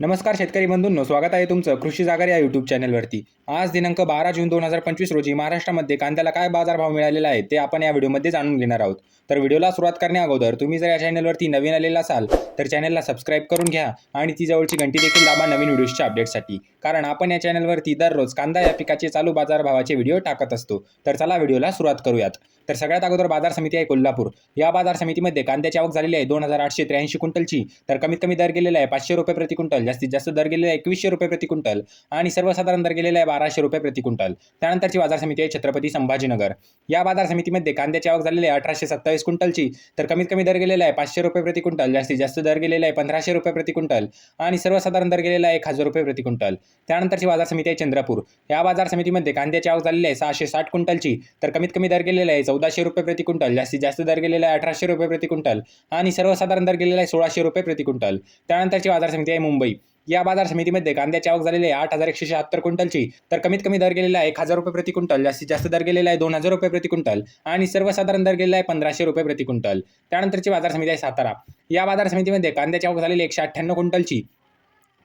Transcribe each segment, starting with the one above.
नमस्कार शेतकरी बंधूंनो स्वागत आहे तुमचं कृषी जागर या यूट्यूब चॅनलवरती आज दिनांक बारा जून दोन हजार पंचवीस रोजी महाराष्ट्रामध्ये कांद्याला काय बाजारभाव मिळालेला आहे ते आपण या व्हिडिओमध्ये जाणून घेणार आहोत. तर व्हिडिओला सुरुवात करण्या अगोदर तुम्ही जर या चॅनलवरती नवीन आलेला असाल तर चॅनलला सबस्क्राईब करून घ्या आणि ती जवळची घंटी देखील दाबा नवीन व्हिडिओजच्या अपडेटसाठी कारण आपण या चॅनलवरती दररोज कांदा या पिकाचे चालू बाजारभावाचे व्हिडिओ टाकत असतो. तर चला व्हिडिओला सुरुवात करूयात. तर सगळ्यात अगोदर बाजार समिती आहे कोल्हापूर. या बाजार समितीमध्ये कांद्याची आवक झालेली आहे दोन हजार आठशे त्र्याऐंशी क्विंटलची. तर कमीत कमी दर गेलेला आहे पाचशे रुपये प्रति क्विंटल. जास्तीत जास्त दर गेलेला आहे एकवीसशे रुपये प्रति क्विंटल आणि सर्वसाधारण दर गेलेला आहे बाराशे रुपये प्रति क्विंटल. त्यानंतरची बाजार समिती आहे छत्रपती संभाजीनगर. या बाजार समितीमध्ये कांद्याची आवक झालेली आहे अठराशे सत्तावीस क्विंटलची तर कमीत कमी दर गेलेला आहे पाचशे रुपये प्रति क्विंटल जास्तीत जास्त दर गेलेला आहे पंधराशे रुपये प्रति क्विंटल आणि सर्वसाधारण दर गेलेला आहे एक हजार रुपये प्रति क्विंटल. त्यानंतरची बाजार समिती आहे चंद्रपूर. या बाजार समितीमध्ये कांद्याची आवक झालेली आहे सहाशे साठ क्विंटलची तर कमीत कमी दर गेलेला आहे चौदाशे रुपये प्रति क्विंटल जास्तीत जास्त दर गेलेला आहे अठराशे रुपये प्रति क्विंटल आणि सर्वसाधारण दर गेलेला आहे सोळाशे रुपये प्रति क्विंटल. त्यानंतरची बाजार समिती आहे मुंबई. या बाजार समितीमध्ये कांद्याची आवक झालेली आहे आठ हजार एकशे शहात्तर क्विंटलची. तर कमीत कमी दर गेलेला आहे एक हजार रुपये प्रति क्विंटल. जास्तीत जास्त दर गेलेला आहे दोन हजार रुपये प्रति क्विंटल. आणि सर्वसाधारण दर गेलेला आहे पंधराशे रुपये प्रति क्विंटल. त्यानंतरची बाजार समिती आहे सातारा. या बाजार समितीमध्ये कांद्याची आवक झालेली एकशे अठ्ठ्याण्णव क्विंटलची.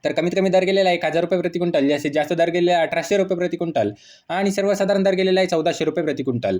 तर कमीत कमी दर गेलेला आहे एक हजार रुपये प्रति क्विंटल. जास्तीत जास्त दर गेलेला आहे अठराशे रुपये प्रति क्विंटल. आणि सर्वसाधारण दर गेलेला आहे चौदाशे रुपये प्रति क्विंटल.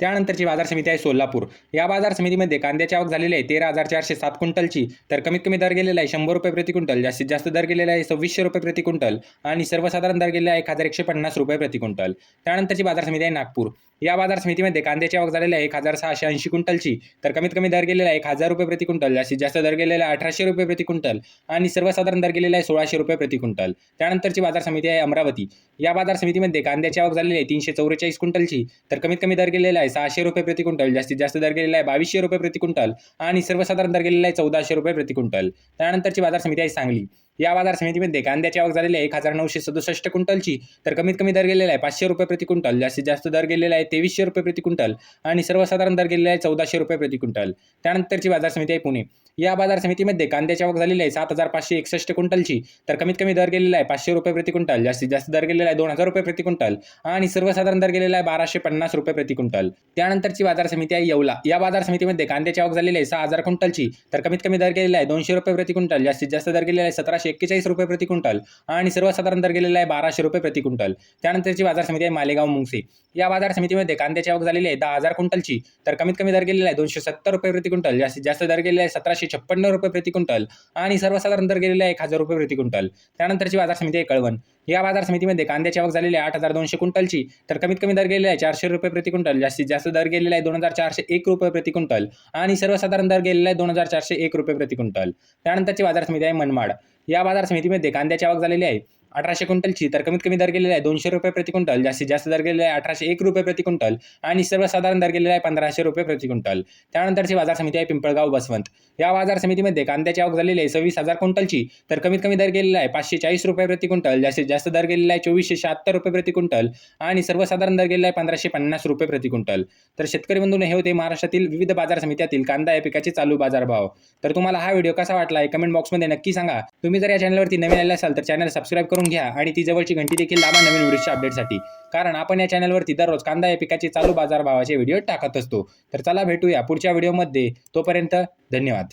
त्यानंतरची बाजार समिती आहे सोलापूर. या बाजार समितीमध्ये कांद्याची आवक झालेली आहे तेरा हजार चारशे सात क्विंटलची. तर कमीत कमी दर गेलेला आहे शंभर रुपये प्रति क्विंटल जास्तीत जास्त दर गेलेला आहे सव्वीसशे रुपये प्रति क्विंटल आणि सर्वसाधारण दर गेलेला आहे एक हजार एकशे पन्नास रुपये प्रति क्विंटल. त्यानंतरची बाजार समिती आहे नागपूर. या बाजार समितीमध्ये कांद्याची आवक झालेली आहे. एक हजार सहाशे ऐंशी क्विंटलची. तर कमीत कमी दर गेलेला आहे एक हजार रुपये प्रति क्विंटल. जास्तीत जास्त दर गेलेला आहे अठराशे रुपये प्रति क्विंटल. आणि सर्वसाधारण दर गेलेला आहे सोळाशे रुपये प्रति क्विंटल. त्यानंतरची बाजार समिती आहे अमरावती. या बाजार समितीमध्ये कांद्याची आवक झालेली आहे तीनशे चौवेचाळीस क्विंटलची. तर कमीत कमी दर गेलेला आहे सहाशे रुपये प्रति क्विंटल. जास्तीत जास्त दर गेलेला आहे बावीसशे रुपये प्रति क्विंटल. आणि सर्वसाधारण दर गेलेला आहे चौदाशे रुपये प्रति क्विंटल. त्यानंतरची बाजार समिती आहे सांगली. या बाजार समितीमध्ये कांद्याची आवक झालेली आहे. एक हजार नऊशे सदुसष्ट क्विंटलची. तर कमीत कमी दर गेलेला आहे पाचशे रुपये प्रति क्विंटल. जास्तीत जास्त दर गेलेला आहे तेवीसशे रुपये प्रति क्विंटल. आणि सर्वसाधारण दर गेलेला आहे चौदाशे रुपये प्रति क्विंटल. त्यानंतरची बाजार समिती आहे पुणे. या बाजार समितीमध्ये कांद्याची आवक झालेली आहे सात हजार पाचशे एकसष्ट क्विंटलची. तर कमीत कमी दर गेलेला आहे पाचशे रुपये प्रति क्विंटल. जास्तीत जास्त दर गेलेला आहे दोन हजार रुपये प्रति क्विंटल. आणि सर्वसाधारण दर गेलेला आहे बाराशे पन्नास रुपये प्रति क्विंटल. त्यानंतरची बाजार समिती आहे येवला. या बाजार समितीमध्ये कांद्याची आवक झालेली आहे सहा हजार क्विंटलची. तर कमीत कमी दर गेलेला आहे दोनशे रुपये प्रति क्विंटल. जास्तीत जास्त दर गेलेला आहे सतराशे एक्केचाळीस रुपये प्रति क्विंटल आणि सर्वसाधारण दर गेलेला आहे बाराशे रुपये प्रति क्विंटल. त्यानंतरची बाजार समिती आहे मालेगाव मुंगसे. या बाजार समितीमध्ये कांद्याची आवक झालेली आहे दहा हजार क्विंटलची तर कमीत कमी दर गेलेला आहे दोनशे सत्तर रुपये प्रति क्विंटल जास्तीत जास्त दर गेलेला आहे सतराशे छप्पन्न रुपये प्रति क्विंटल आणि सर्वसाधारण दर गेलेला आहे एक हजार रुपये प्रति क्विंटल. त्यानंतरची बाजार समिती आहे कळवण. या बाजार समितीमध्ये कांद्याची आवक झालेली आहे आठ हजार दोनशे क्विंटलची. तर कमीत कमी दर गेलेला आहे चारशे रुपये प्रति क्विंटल. जास्तीत जास्त दर गेलेला आहे दोन हजार चारशे एक रुपये प्रति क्विंटल. आणि सर्वसाधारण दर गेलेला आहे दोन हजार चारशे एक रुपये प्रति क्विंटल. त्यानंतरची बाजार समिती आहे मनमाड. या बाजार समितीमध्ये कांद्याची आवक झालेली आहे अठराशे क्विंटलची तर कमीत कमी दर गेलेला आहे दोनशे रुपये प्रति क्विंटल जास्तीत जास्त दर गेलेला आहे अठराशे एक रुपये प्रति क्विंटल आणि सर्वसाधारण दर गेलेला आहे पंधराशे रुपये प्रति क्विंटल. त्यानंतरची बाजार समिती आहे पिंपळगाव बसवंत. या बाजार समितीमध्ये कांद्याची आवक झालेली आहे सव्वीस हजार क्विंटलची तर कमीत कमी दर गेलेला आहे पाचशे चाळीस रुपये प्रति क्विंटल जास्तीत जास्त दर गेलेला आहे चोवीसशे शहात्तर रुपये प्रति क्विंटल आणि सर्वसाधारण दर गेलेला आहे पंधराशे पन्नास रुपये प्रति क्विंटल. तर शेतकरी बंधूंनो हे होते महाराष्ट्रातील विविध बाजार समित्यातील कांदा या पिकाचे चालू बाजारभाव तर तुम्हाला हा व्हिडिओ कसा वाटला आहे कमेंट बॉक्समध्ये नक्की सांगा. तुम्ही जर या चॅनलवरती नवीन आले असाल तर चॅनल सबस्क्राईब करून घ्या आणि ती जवळची घंटी देखील दाबा नवीन व्हिडिओच्या अपडेटसाठी कारण आपण या चॅनलवरती दररोज कांदा या पिकाचे चालू बाजारभावाचे व्हिडिओ टाकत असतो. तर चला भेटूया पुढच्या व्हिडिओमध्ये तोपर्यंत धन्यवाद.